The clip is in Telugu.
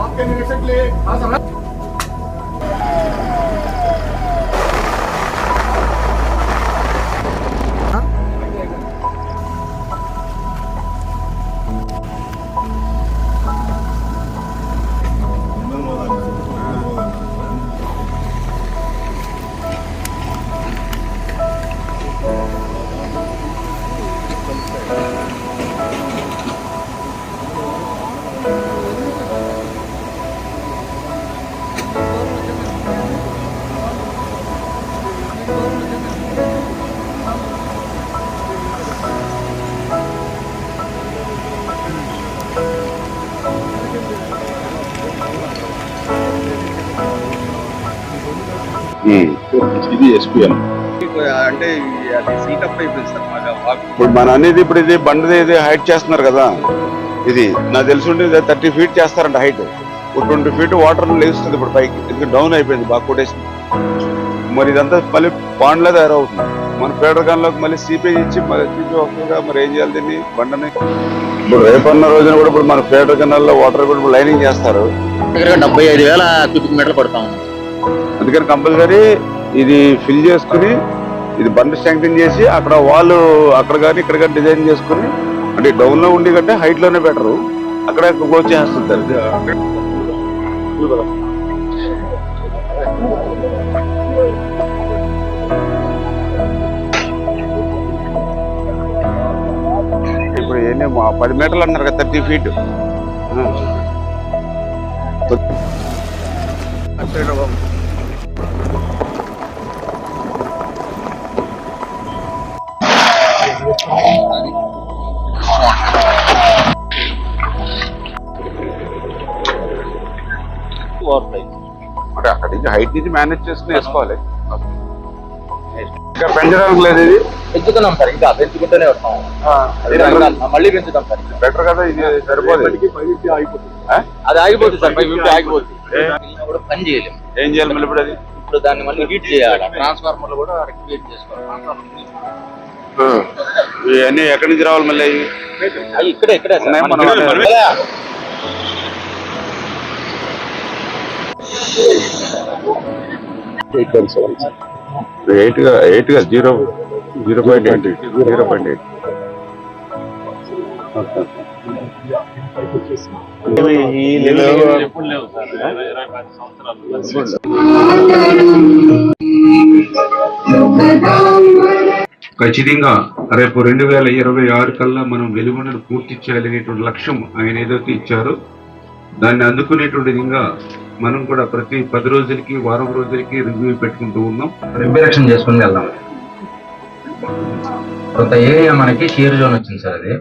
आपके निरीक्षक ले ఇది ఎస్పీఎం అంటే ఇప్పుడు మన అనేది ఇప్పుడు ఇది బండిది ఇది హైట్ చేస్తున్నారు కదా. ఇది నాకు తెలిసి థర్టీ ఫీట్ చేస్తారంట హైట్ ఒక ట్వంటీ ఫీట్ వాటర్ లేస్తుంది ఇప్పుడు పైకి. ఎందుకంటే డౌన్ అయిపోయింది బాగా కొట్టేసింది. మరి ఇదంతా మళ్ళీ పాండ్లా తయారవుతుంది. మన పేడకంలోకి మళ్ళీ సిపి ఇచ్చి సిపి వస్తుందిగా మరి ఏం చేయాలి దీన్ని? బండని. ఇప్పుడు రేపన్న రోజున కూడా ఇప్పుడు మన పేడ కెనాల్లో వాటర్ కూడా ఇప్పుడు లైనింగ్ చేస్తారు. డెబ్బై ఐదు వేల క్యూబిక్ మీటర్లు పడతాం అందుకని కంపల్సరీ ఇది ఫిల్ చేసుకుని ఇది బండ్ స్ట్రెంగ్తన్ చేసి అక్కడ వాళ్ళు అక్కడ కానీ ఇక్కడ కానీ డిజైన్ చేసుకుని అంటే డౌన్లో ఉండి కంటే హైట్లోనే బెటర్. అక్కడ క్లోజ్ చేస్తుంటారు ఇప్పుడు ఏంటి మా- పది మీటర్లు అన్నారు కదా థర్టీ ఫీట్. మరి అక్కడ నుంచి హైట్ నుంచి మేనేజ్ చేసుకుని వేసుకోవాలి. ఇంకా పెంచడానికి లేదు ఇది. పెంచుతున్నాం సార్ ఇంకా పెంచుకుంటూనే వస్తాం అది మళ్ళీ పెంచుతాం సార్. బెటర్ కదా ఇది సరిపోదు. ఆ? అది ఆగిపోతుంది సార్ ఫైవ్ ఫిఫ్టీ ఆగిపోతుంది. పని చేయలేము. ఏం చేయాలి మళ్ళీ ఇప్పుడు అది? ఇప్పుడు దాన్ని మళ్ళీ హీట్ చేయాలి. ట్రాన్స్ఫార్మర్లు కూడా రెక్టివేట్ చేసుకోవాలి. ఇవన్నీ ఎక్కడి నుంచి రావాలి మళ్ళీ ఇక్కడే ఇక్కడే సార్. ఉన్నాయి మన మన- వాళ్ళే. మన- ఎయిట్గా ఎయిట్గా zero zero point eight zero point eight ఖచ్చితంగా రేపు రెండు వేల ఇరవై ఆరు కల్లా మనం వెలుగుండను పూర్తి చేయాలనేటువంటి లక్ష్యం ఆయన ఏదైతే ఇచ్చారో దాన్ని అందుకునేటువంటి విధంగా మనం కూడా ప్రతి పది రోజులకి వారం రోజులకి రివ్యూ పెట్టుకుంటూ ఉన్నాం. ప్రిపరేషన్ చేసుకుని వెళ్దాం. కొంత ఏరియా మనకి షేర్ జోన్ వచ్చింది సార్ అది.